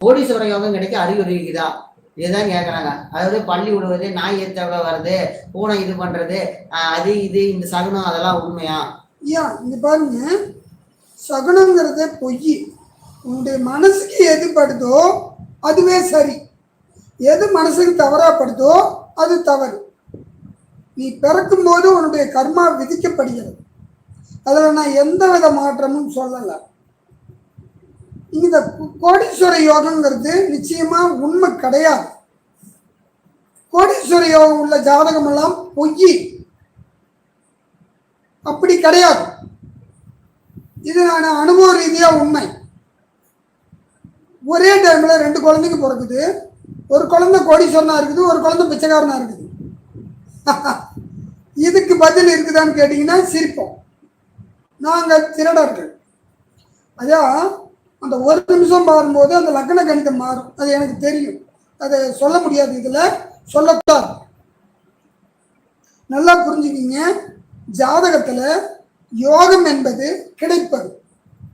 கோடீஸ்வர யோகம் கிடைக்க அறிகுறி இருக்குதா? இதுதான் கேட்குறாங்க அதாவது பள்ளி விடுவது நாய் ஏத்தவ வர்றது பூனை இது பண்றது அது இது இந்த சகுனம் அதெல்லாம் உண்மையா? ஐயா இது பாருங்க. சகுனங்கிறதே பொய். உன்னுடைய மனசுக்கு எது படுதோ அதுவே சரி. எது மனசுக்கு தவறா படுதோ அது தவறு. நீ பிறக்கும்போது உன்னுடைய கர்மா விதிக்கப்படுகிறது. அதில் நான் எந்த வித மாற்றமும் சொல்லலை. இந்த கோடீஸ்வர யோகங்கிறது நிச்சயமா உண்மை கிடையாது. கோடீஸ்வர யோகம் உள்ள ஜாதகம் எல்லாம் பொய். அப்படி கிடையாது. இது நான் அனுபவ ரீதியா உண்மை. ஒரே டைம்ல ரெண்டு குழந்தைங்க பிறக்குது. ஒரு குழந்தை கோடீஸ்வரனா இருக்குது ஒரு குழந்தை பிச்சைக்காரனா இருக்குது. இதுக்கு பதில் இருக்குதான்னு கேட்டீங்கன்னா சிரிப்போம். நாங்கள் திருடர்கள். அதான் அந்த ஒரு நிமிஷம் மாறும்போது அந்த லக்ன கணிதம் மாறும். அது எனக்கு தெரியும். அதை சொல்ல முடியாது இதில். சொல்லத்தான். நல்லா புரிஞ்சுக்கிங்க. ஜாதகத்தில் யோகம் என்பது கிடைப்பது.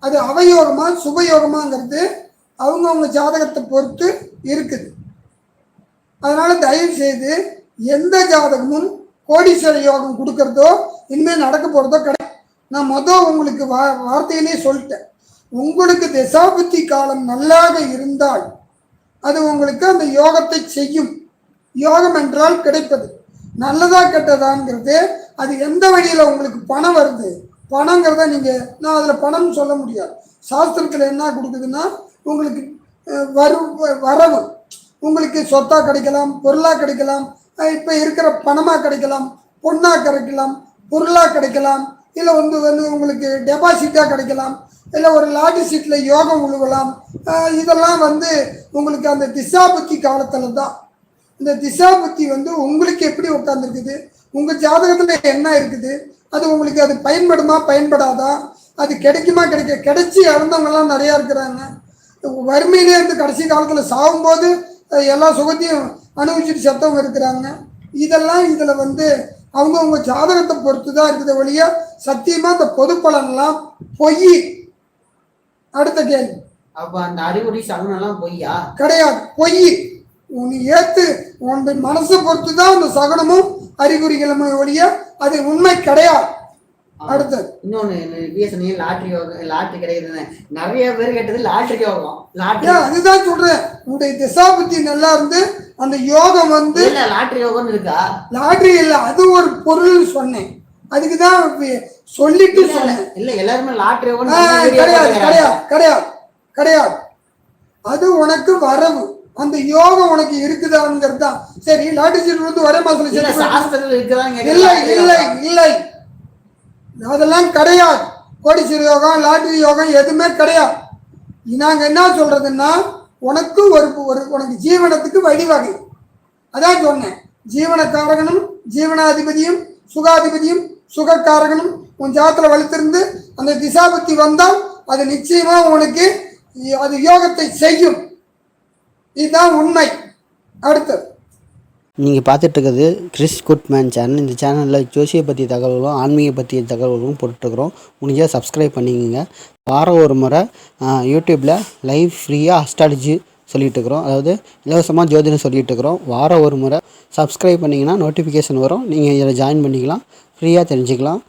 அது அவயோகமா சுபயோகமாங்கிறது அவங்கவுங்க ஜாதகத்தை பொறுத்து இருக்குது. அதனால தயவு செய்து எந்த ஜாதகமும் கோடீஸ்வர யோகம் கொடுக்கறதோ இனிமேல் நடக்க போகிறதோ கிடையாது. நான் மொதல் உங்களுக்கு வா வார்த்தையிலே சொல்லிட்டேன். உங்களுக்கு திசாபுத்தி காலம் நல்லாக இருந்தால் அது உங்களுக்கு அந்த யோகத்தை செய்யும். யோகம் என்றால் கிடைப்பது. நல்லதா கெட்டதாங்கிறது அது எந்த வழியில் உங்களுக்கு பணம் வருது? பணங்கிறத நீங்கள் நான் அதில் பணம்னு சொல்ல முடியாது. சாஸ்திரத்தில் என்ன கொடுக்குதுன்னா உங்களுக்கு வரு வரவு. உங்களுக்கு சொத்தாக கிடைக்கலாம் பொருளாக கிடைக்கலாம் இப்போ இருக்கிற பணமாக கிடைக்கலாம் பொண்ணாக கிடைக்கலாம் பொருளாக கிடைக்கலாம் இல்லை வந்து வந்து உங்களுக்கு டெபாசிட்டாக கிடைக்கலாம். இல்லை ஒரு லாட்டி சீட்டில் யோகம் உழுவலாம். இதெல்லாம் வந்து உங்களுக்கு அந்த திசாபுத்தி காலத்தில் தான். இந்த திசா புத்தி வந்து உங்களுக்கு எப்படி உட்காந்துருக்குது உங்கள் ஜாதகத்தில் என்ன இருக்குது? அது உங்களுக்கு அது பயன்படுமா பயன்படாதா? அது கிடைக்குமா கிடைக்க கிடைச்சி இறந்தவங்கலாம் நிறையா இருக்கிறாங்க. வறுமையிலே இருந்து கடைசி காலத்தில் சாகும்போது எல்லா சுகத்தையும் அனுபவிச்சுட்டு செத்தவங்க இருக்கிறாங்க. இதெல்லாம் இதில் வந்து அவங்கவுங்க ஜாதகத்தை பொறுத்து தான் இருக்குது ஒழிய சத்தியமாக இந்த பொது பலன்லாம் பொய். அடுத்த கேள்வி. அப்ப அந்த அறிகுறி சகுனம் எல்லாம் பொய்யா? கிடையாது. பொய். உன்னை ஏத்து உன்னுடைய மனசை பொறுத்து தான் அந்த சகனமும் அறிகுறிகளுமே ஒழிய அது உண்மை கிடையாது. அடுத்தது. இன்னொன்னு பிஎஸ்என்ஏ லாட்ரி யோகம் லாட்ரி கிடைக்குதுன்னு நிறைய பேர் கேட்டது லாட்ரி யோகம் லாட்ரி. அதுதான் சொல்றேன். உன்னுடைய திசாபுத்தி நல்லா இருந்து அந்த யோகம் வந்து லாட்ரி யோகம்னு இருக்கா? லாட்ரி இல்லை அது ஒரு பொருள் சொன்னேன். அதுக்கு தான் சொல்லிட்டு சொன்னேன். இல்ல எல்லாருமே லாட்ரி கிடையாது கிடையாது கிடையாது கிடையாது. அது உனக்கு வரவு. அந்த யோகம் உனக்கு இருக்குதாங்கிறது தான் சரி லாட்டரி சீட் வந்து ஒரே மாசத்துல இல்ல இல்லை இல்லை அதெல்லாம் கிடையாது. கோடீஸ்வர யோகம் லாட்டரி யோகம் எதுவுமே கிடையாது. நாங்க என்ன சொல்றதுன்னா உனக்கு ஒரு ஒரு உனக்கு ஜீவனத்துக்கு வழிவகை அதான் சொன்னேன். ஜீவனக்காரகனும் ஜீவனாதிபதியும் சுகாதிபதியும் சுகக்காரகனும் உன் ஜாதத்துல வலுத்திருந்து அந்த திசாபக்தி வந்தால் அது நிச்சயமாக உனக்கு அது யோகத்தை செய்யும். இதுதான் உண்மை. அடுத்தது. நீங்கள் பார்த்துட்டு இருக்கிறது கிறிஸ் குட்மேன் சேனல் இந்த சேனலில் ஜோசியை பற்றிய தகவல்களும் ஆன்மீக பற்றிய தகவல்களும் போட்டுருக்குறோம் முடிஞ்சால் சப்ஸ்கிரைப் பண்ணிக்கோங்க. வாரம் ஒரு முறை யூடியூப்பில் லைவ் ஃப்ரீயாக அஸ்ட்ராலஜி சொல்லிட்டு இருக்கிறோம் அதாவது இலவசமாக ஜோதிடம் சொல்லிகிட்டு இருக்கிறோம் வாரம் ஒரு முறை சப்ஸ்கிரைப் பண்ணிங்கன்னா நோட்டிஃபிகேஷன் வரும். நீங்கள் இதில் ஜாயின் பண்ணிக்கலாம். ஃப்ரீயாக தெரிஞ்சுக்கலாம்.